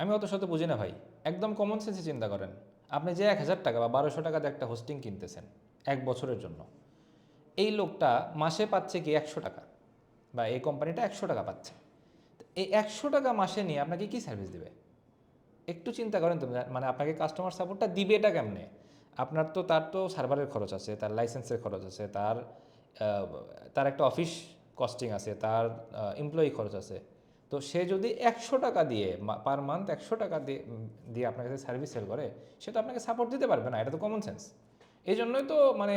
আমি অত শত বুঝি না ভাই। একদম কমন সেন্সে চিন্তা করেন। আপনি যে এক হাজার টাকা বা বারোশো টাকাতে একটা হোস্টিং কিনতেছেন, এক বছরের জন্য। এই লোকটা মাসে পাচ্ছে কি একশো টাকা? বা এই কোম্পানিটা একশো টাকা পাচ্ছে। এই একশো টাকা মাসে নিয়ে আপনাকে কি সার্ভিস দেবে? একটু চিন্তা করেন তো মানে আপনাকে কাস্টমার সাপোর্টটা দিবে এটা কেমনে? আপনার তো, তার তো সার্ভারের খরচ আছে, তার লাইসেন্সের খরচ আছে, তার তার একটা অফিস কস্টিং আছে, তার এমপ্লয়ি খরচ আছে। তো সে যদি একশো টাকা দিয়ে পার মান্থ একশো টাকা দিয়ে দিয়ে আপনার কাছে সার্ভিস সেল করে, সে তো আপনাকে সাপোর্ট দিতে পারবে না, এটা তো কমন সেন্স এই জন্যই তো মানে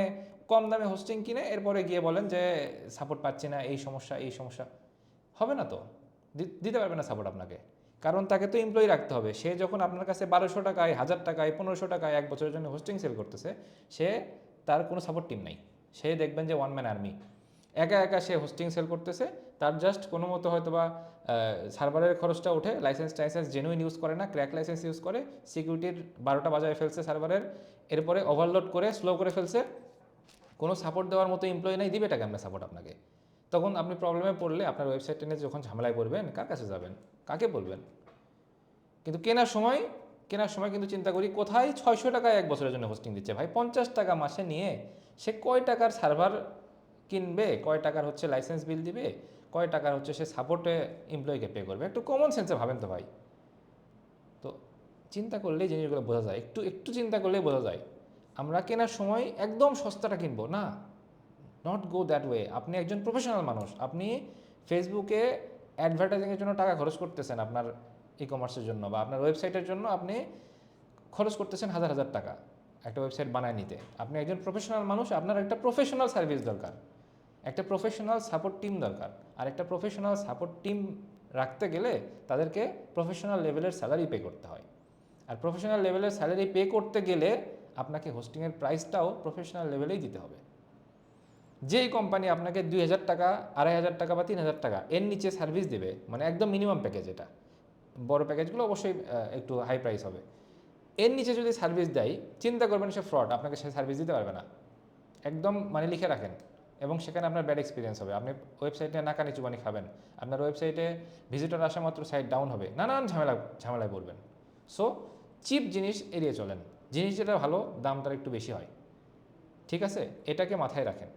কম দামে হোস্টিং কিনে এরপরে গিয়ে বলেন যে সাপোর্ট পাচ্ছি না, এই সমস্যা এই সমস্যা। হবে না তো? দিতে পারবে না সাপোর্ট আপনাকে। কারণ তাকে তো এমপ্লয়ি রাখতে হবে। সে যখন আপনার কাছে বারোশো টাকায়, হাজার টাকায়, পনেরোশো টাকায় এক বছরের জন্য হোস্টিং সেল করতেছে, সে তার কোনো সাপোর্ট টিম নাই। সে দেখবেন যে ওয়ান ম্যান আর্মি একা একা সে হোস্টিং সেল করতেছে, তার জাস্ট কোনো মতো হয়তো বা সার্ভারের খরচটা ওঠে লাইসেন্স টাইসেন্স জেনুইন ইউজ করে না ক্র্যাক লাইসেন্স ইউজ করে সিকিউরিটির বারোটা বাজায় ফেলছে সার্ভারের এরপরে ওভারলোড করে স্লো করে ফেলছে, কোনো সাপোর্ট দেওয়ার মতো এমপ্লয়ি নাই, দিবে এটা কেমন সাপোর্ট আপনাকে। তখন আপনি প্রবলেমে পড়লে আপনার ওয়েবসাইট নিয়ে যখন ঝামেলায় পড়বেন, কার কাছে যাবেন? কাকে বলবেন? কিন্তু কেনার সময় কেনার সময় কিন্তু চিন্তা করি, কোথায় ছয়শো টাকায় এক বছরের জন্য হোস্টিং দিচ্ছে? ভাই, পঞ্চাশ টাকা মাসে নিয়ে সে কয় টাকার সার্ভার কিনবে, কয় টাকার হচ্ছে লাইসেন্স বিল দিবে, কয় টাকার হচ্ছে সে সাপোর্টে এমপ্লয়িকে পে করবে। একটু কমন সেন্সে ভাবেন তো ভাই। তো চিন্তা করলেই জিনিসগুলো বোঝা যায়। একটু একটু চিন্তা করলেই বোঝা যায়। আমরা কেনার সময় একদম সস্তাটা কিনবো, না? নট গো দ্যাট ওয়ে আপনি একজন প্রফেশনাল মানুষ। আপনি ফেসবুকে অ্যাডভার্টাইজিংয়ের জন্য টাকা খরচ করতেছেন আপনার ই কমার্সের জন্য বা আপনার ওয়েবসাইটের জন্য, আপনি খরচ করতেছেন হাজার হাজার টাকা একটা ওয়েবসাইট বানায় নিতে। আপনি একজন প্রফেশনাল মানুষ, আপনার একটা প্রফেশনাল সার্ভিস দরকার। একটা প্রফেশনাল সাপোর্ট টিম দরকার। আর একটা প্রফেশনাল সাপোর্ট টিম রাখতে গেলে তাদেরকে প্রফেশনাল লেভেলের স্যালারি পে করতে হয়। আর প্রফেশনাল লেভেলের স্যালারি পে করতে গেলে আপনাকে হোস্টিংয়ের প্রাইসটাও প্রফেশনাল লেভেলেই দিতে হবে। যেই কোম্পানি আপনাকে দুই হাজার টাকা, আড়াই হাজার টাকা বা তিন হাজার টাকা এর নিচে সার্ভিস দেবে মানে একদম মিনিমাম প্যাকেজ এটা। বড় প্যাকেজগুলো অবশ্যই একটু হাই প্রাইস হবে। এর নিচে যদি সার্ভিস দেয়, চিন্তা করবেন সে ফ্রড আপনাকে সে সার্ভিস দিতে পারবে না। একদম মানে লিখে রাখেন। এবং সেখানে আপনার ব্যাড এক্সপিরিয়েন্স হবে। আপনি ওয়েবসাইটে নাকানি চুবানি খাবেন। আপনার ওয়েবসাইটে ভিজিটর আসা মাত্র সাইট ডাউন হবে। নানান ঝামেলা, ঝামেলায় পড়বেন। সো চিপ জিনিস এড়িয়ে চলেন। জিনিস যেটা ভালো দাম তার একটু বেশি হয়। ঠিক আছে? এটাকে মাথায় রাখেন।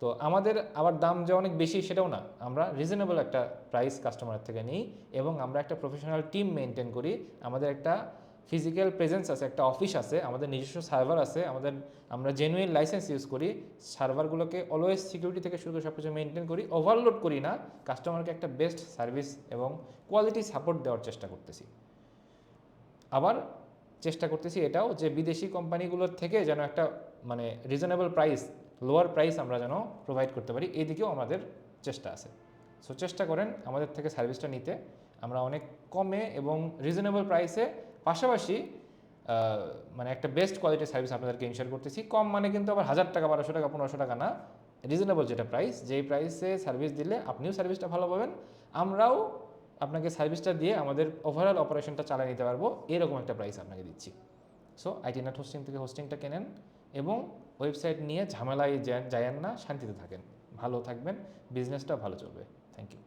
তো আমাদের আবার দাম যে অনেক বেশি সেটাও না। আমরা রিজনেবল একটা প্রাইস কাস্টমারের থেকে নিই এবং আমরা একটা প্রফেশনাল টিম মেনটেন করি। আমাদের একটা ফিজিক্যাল প্রেজেন্স আছে, একটা অফিস আছে, আমাদের নিজস্ব সার্ভার আছে, আমাদের, আমরা জেনুইন লাইসেন্স ইউজ করি সার্ভারগুলোকে অলওয়েজ সিকিউরিটি থেকে শুরু করে সব কিছু মেনটেন করি ওভারলোড করি না কাস্টমারকে একটা বেস্ট সার্ভিস এবং কোয়ালিটি সাপোর্ট দেওয়ার চেষ্টা করতেছি। আবার চেষ্টা করতেছি এটাও যে বিদেশি কোম্পানিগুলোর থেকে যেন একটা মানে রিজনেবল প্রাইস লোয়ার প্রাইস আমরা যেন প্রোভাইড করতে পারি এই দিকেও আমাদের চেষ্টা আছে। সো চেষ্টা করেন আমাদের থেকে সার্ভিসটা নিতে। আমরা অনেক কমে এবং রিজনেবল প্রাইসে পাশাপাশি মানে একটা বেস্ট কোয়ালিটির সার্ভিস আপনাদেরকে ইনশিওর করতেছি। কম মানে কিন্তু আবার হাজার টাকা, বারোশো টাকা, পনেরোশো টাকা না। রিজনেবল যেটা প্রাইস যেই প্রাইসে সার্ভিস দিলে আপনিও সার্ভিসটা ভালো পাবেন। আমরাও আপনাকে সার্ভিসটা দিয়ে আমাদের ওভারঅল অপারেশনটা চালিয়ে নিতে পারব। এরকম একটা প্রাইস আপনাকে দিচ্ছি। সো আইটি নেট হোস্টিং থেকে হোস্টিংটা কেনেন এবং ওয়েবসাইট নিয়ে ঝামেলায় যান- যায়েন না, শান্তিতে থাকেন। ভালো থাকবেন বিজনেসটা ভালো চলবে। Thank you